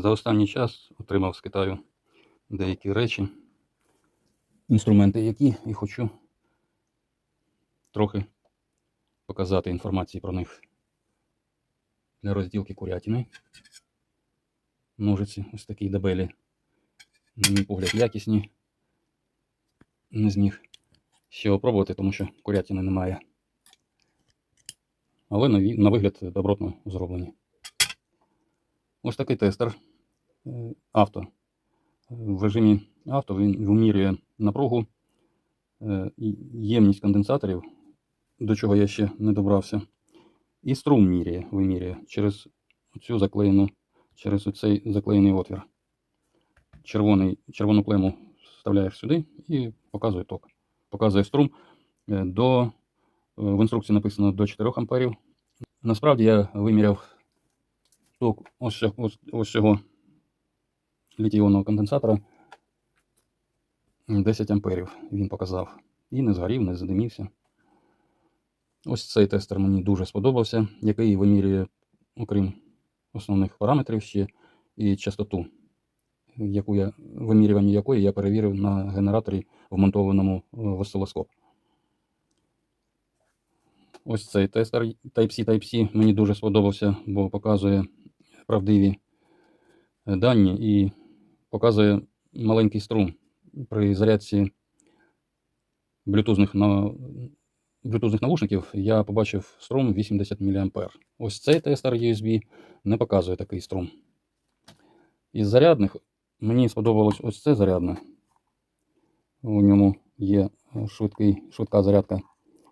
За останній час отримав з Китаю деякі речі, інструменти, які і хочу трохи показати інформації про них для розділки курятини. Ножиці ось такі дебелі. На мій погляд, якісні. Не зміг ще опробувати, тому що курятини немає. Але на вигляд добротно зроблені. Ось такий тестер авто. В режимі авто він вимірює напругу, е, ємність конденсаторів, до чого я ще не добрався. І струм міряє, вимірює через цю заклеєну, через цей заклеєний отвір. Червоний, червону клему вставляєш сюди і показує ток. Показує струм. Е, До, е, в інструкції написано до 4 амперів. Насправді я виміряв ток ось, ось, ось цього літій-іонного конденсатора 10 амперів він показав. І не згорів, не задимівся. Ось цей тестер мені дуже сподобався, який вимірює, окрім основних параметрів, ще і частоту, яку я, вимірювання якої я перевірив на генераторі, вмонтованому е, в осцилоскоп. Ось цей тестер Type-C Type-C мені дуже сподобався, бо показує правдиві е, дані і показує маленький струм при зарядці блютузних на блютузних навушників я побачив струм 80 мА. Ось цей тестер USB не показує такий струм. Із зарядних мені сподобалось ось це зарядне. У ньому є швидкий, швидка зарядка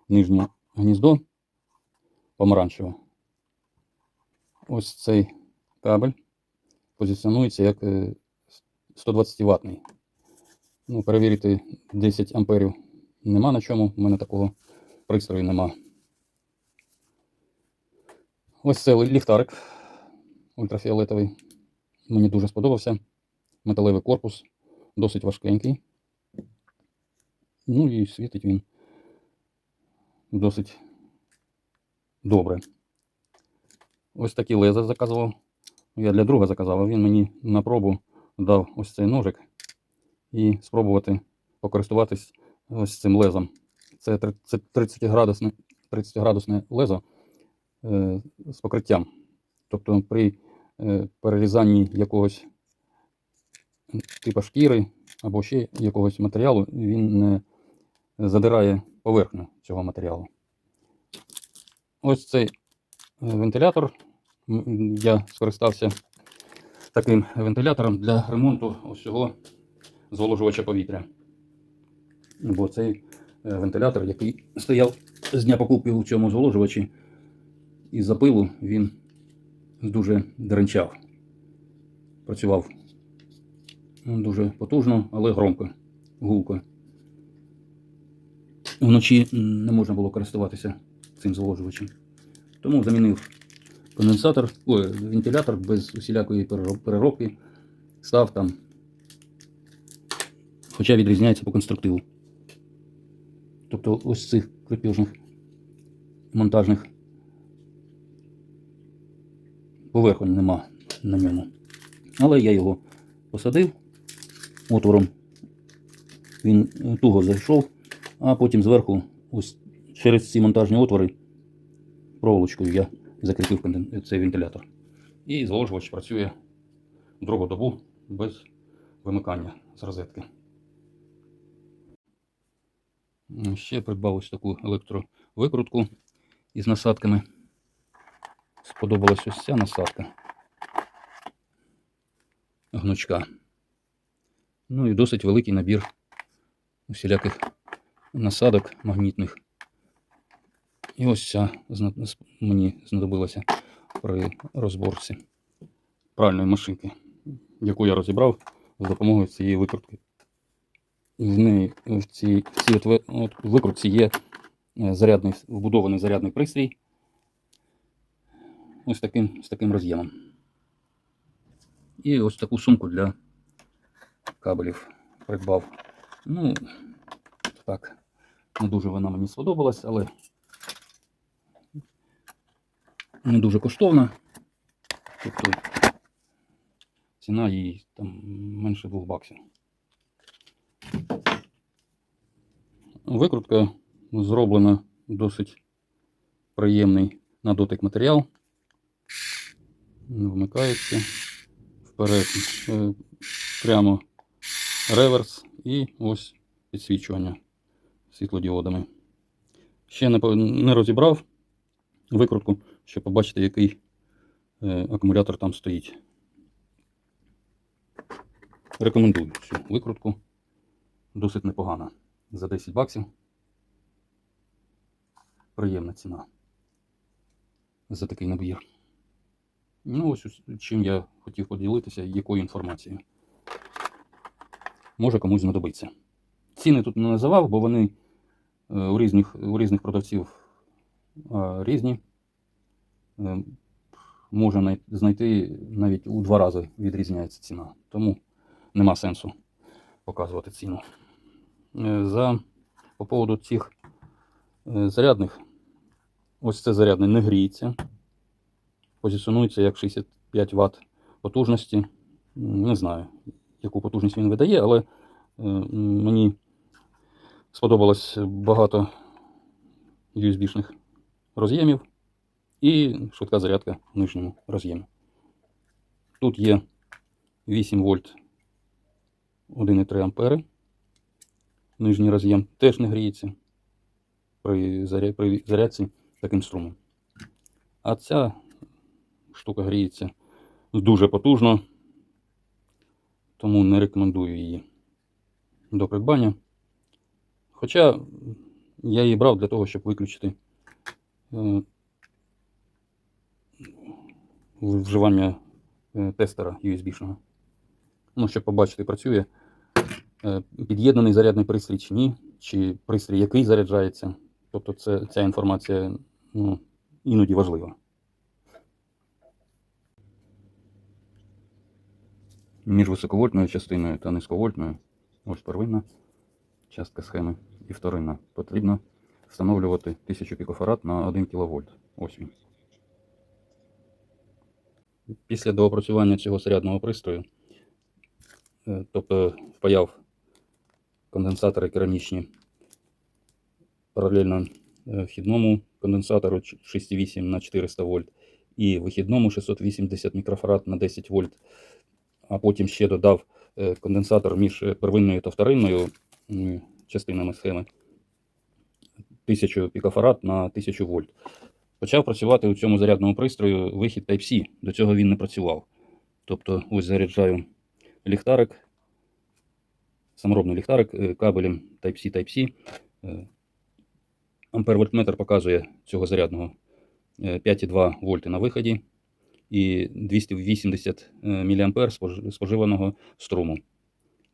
нижнє гніздо помаранчеве. Ось цей кабель позиціонується як 120 ватний. Ну, перевірити 10 амперів нема на чому, у мене такого пристрою нема. Ось це ліхтарик ультрафіолетовий. Мені дуже сподобався. Металевий корпус, досить важкенький. Ну і світить він досить добре. Ось такі леза заказував. Я для друга заказав, а він мені на пробу дав ось цей ножик і спробувати покористуватись ось цим лезом. Це 30 градусне, 30 градусне лезо е, з покриттям. Тобто при е, перерізанні якогось типу шкіри або ще якогось матеріалу він не задирає поверхню цього матеріалу. Ось цей е, вентилятор. Я скористався таким вентилятором для ремонту ось цього зволожувача повітря. Бо цей е, вентилятор, який стояв з дня покупки у цьому зволожувачі, із запилу він дуже деренчав. Працював ну, дуже потужно, але громко, гулко. Вночі не можна було користуватися цим зволожувачем. Тому замінив конденсатор, ой, вентилятор без усілякої переробки. Став там. Хоча відрізняється по конструктиву. Тобто ось цих крепежних монтажних поверхонь нема на ньому. Але я його посадив отвором. Він е, туго зайшов, а потім зверху ось через ці монтажні отвори проволочкою я закріпив цей вентилятор. І зволожувач працює другу добу без вимикання з розетки. Ще придбав ось таку електровикрутку із насадками. Сподобалась ось ця насадка гнучка. Ну і досить великий набір усіляких насадок магнітних. І ось ця мені знадобилася при розборці пральної машинки, яку я розібрав з допомогою цієї викрутки. В неї в цій, в цій от, викрутці є е, зарядний, вбудований зарядний пристрій. Ось таким, з таким роз'ємом. І ось таку сумку для кабелів придбав. Ну, так, не дуже вона мені сподобалась, але не дуже коштовна. Тобто ціна їй там менше 2 баксів. Викрутка зроблена досить приємний на дотик матеріал. Вмикається вперед, е, прямо реверс і ось підсвічування світлодіодами. Ще не розібрав викрутку, щоб побачити, який е, акумулятор там стоїть. Рекомендую цю викрутку. Досить непогана. За 10 баксів. Приємна ціна. За такий набір. Ну, ось чим я хотів поділитися, якою інформацією. Може комусь знадобиться. Ціни тут не називав, бо вони е, у різних, у різних продавців різні. Е, Можна знайти навіть у два рази відрізняється ціна. Тому нема сенсу показувати ціну. Е, За, по поводу цих е, зарядних, ось це зарядний не гріється. Позиціонується як 65 Вт потужності. Не знаю, яку потужність він видає, але е, мені сподобалось багато USB-шних роз'ємів і швидка зарядка в нижньому роз'ємі. Тут є 8 вольт 1,3 ампери. Нижній роз'єм теж не гріється при, заря... при зарядці таким струмом. А ця штука гріється дуже потужно, тому не рекомендую її до придбання. Хоча я її брав для того, щоб виключити вживання е, тестера USB-шного. Ну, щоб побачити, працює е, під'єднаний зарядний пристрій чи ні, чи пристрій, який заряджається. Тобто це, ця інформація ну, іноді важлива. Між високовольтною частиною та низьковольтною, ось первинна частка схеми і вторинна, потрібно встановлювати 1000 пікофарад на 1 кВт. Ось. Після доопрацювання цього зарядного пристрою, е, тобто впаяв конденсатори керамічні паралельно е, вхідному конденсатору 6,8 на 400 вольт і вихідному 680 мікрофарад на 10 вольт, а потім ще додав е, конденсатор між первинною та вторинною частинами схеми 1000 пікофарад на 1000 вольт. Почав працювати у цьому зарядному пристрою вихід Type-C. До цього він не працював. Тобто, ось заряджаю ліхтарик, саморобний ліхтарик е, кабелем Type-C Type-C. Е, Ампер-вольтметр показує цього зарядного е, 5,2 вольти на виході і 280 мА споживаного струму.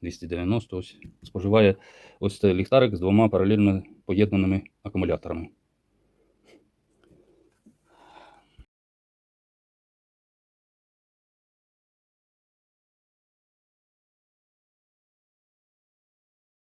290 ось споживає ось цей ліхтарик з двома паралельно поєднаними акумуляторами.